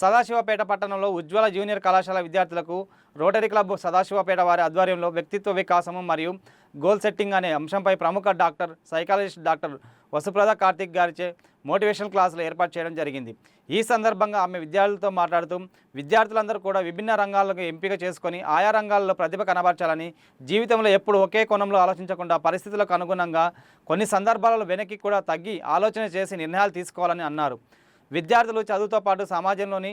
సదాశివపేట పట్టణంలో ఉజ్వల జూనియర్ కళాశాల విద్యార్థులకు రోటరీ క్లబ్ సదాశివపేట వారి ఆధ్వర్యంలో వ్యక్తిత్వ వికాసము మరియు గోల్ సెట్టింగ్ అనే అంశంపై ప్రముఖ doctor psychologist doctor Vasuprada Karthik గారిచే మోటివేషనల్ క్లాసులు ఏర్పాటు చేయడం జరిగింది. ఈ సందర్భంగా ఆమె విద్యార్థులతో మాట్లాడుతూ విద్యార్థులందరూ కూడా విభిన్న రంగాలకు ఎంపిక చేసుకొని ఆయా రంగాల్లో ప్రతిభ కనబరచాలని జీవితంలో ఎప్పుడు ఒకే కోణంలో ఆలోచించకుండా పరిస్థితులకు అనుగుణంగా కొన్ని సందర్భాలలో వెనక్కి కూడా తగ్గి ఆలోచన చేసి నిర్ణయాలు తీసుకోవాలని అన్నారు. విద్యార్థులు చదువుతో పాటు సమాజంలోని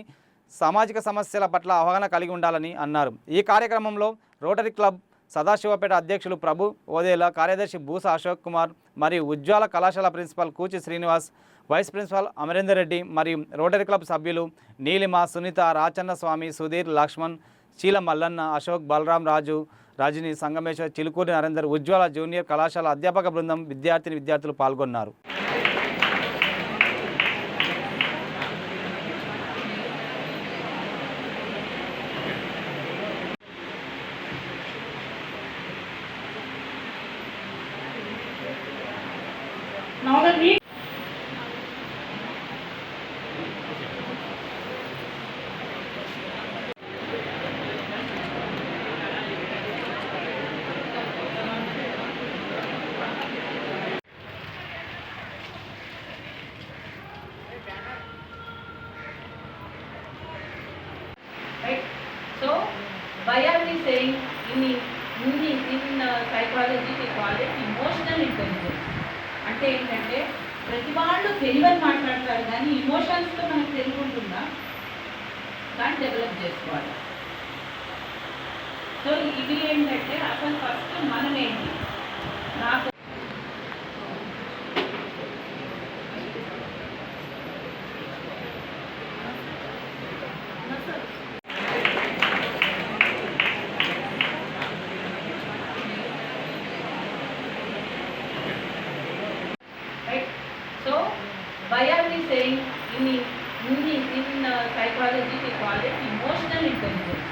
సామాజిక సమస్యల పట్ల అవగాహన కలిగి ఉండాలని అన్నారు. ఈ కార్యక్రమంలో రోటరీ క్లబ్ సదాశివపేట అధ్యక్షులు ప్రభు ఓదేల కార్యదర్శి బూస అశోక్ కుమార్ మరియు ఉజ్వల కళాశాల principal Kuchi Srinivas vice principal Amarender Reddy మరియు రోటరీ క్లబ్ సభ్యులు నీలిమ సునీత రాచన్న స్వామి సుధీర్ లక్ష్మణ్ శీల మల్లన్న అశోక్ బలరాం రాజు రజని సంగమేశ్వర్ చిలుకూరి నరేందర్ ఉజ్వల జూనియర్ కళాశాల అధ్యాపక బృందం విద్యార్థిని విద్యార్థులు పాల్గొన్నారు. नवदवी why are we saying in in in, in uh, psychology they call it emotional అంటే ఏంటంటే ప్రతి వాళ్ళు తెలివని మాట్లాడతారు కానీ ఇమోషన్స్తో మనకు తెలివి ఉంటుందా దాన్ని డెవలప్ చేసుకోవాలి. సో ఇది ఏంటంటే సైకాలజీకి కాలేజ్ ఇమోషనల్ ఇంటెలిజెన్స్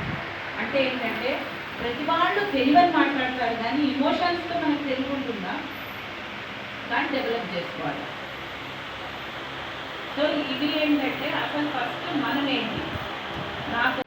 అంటే ఏంటంటే ప్రతి వాళ్ళు తెలివని మాట్లాడతారు కానీ ఇమోషన్స్తో మనకు తెలుగుంటుందా దాన్ని డెవలప్ చేసుకోవాలి. సో ఇది ఏంటంటే అసలు ఫస్ట్ మనం ఏంటి నాకు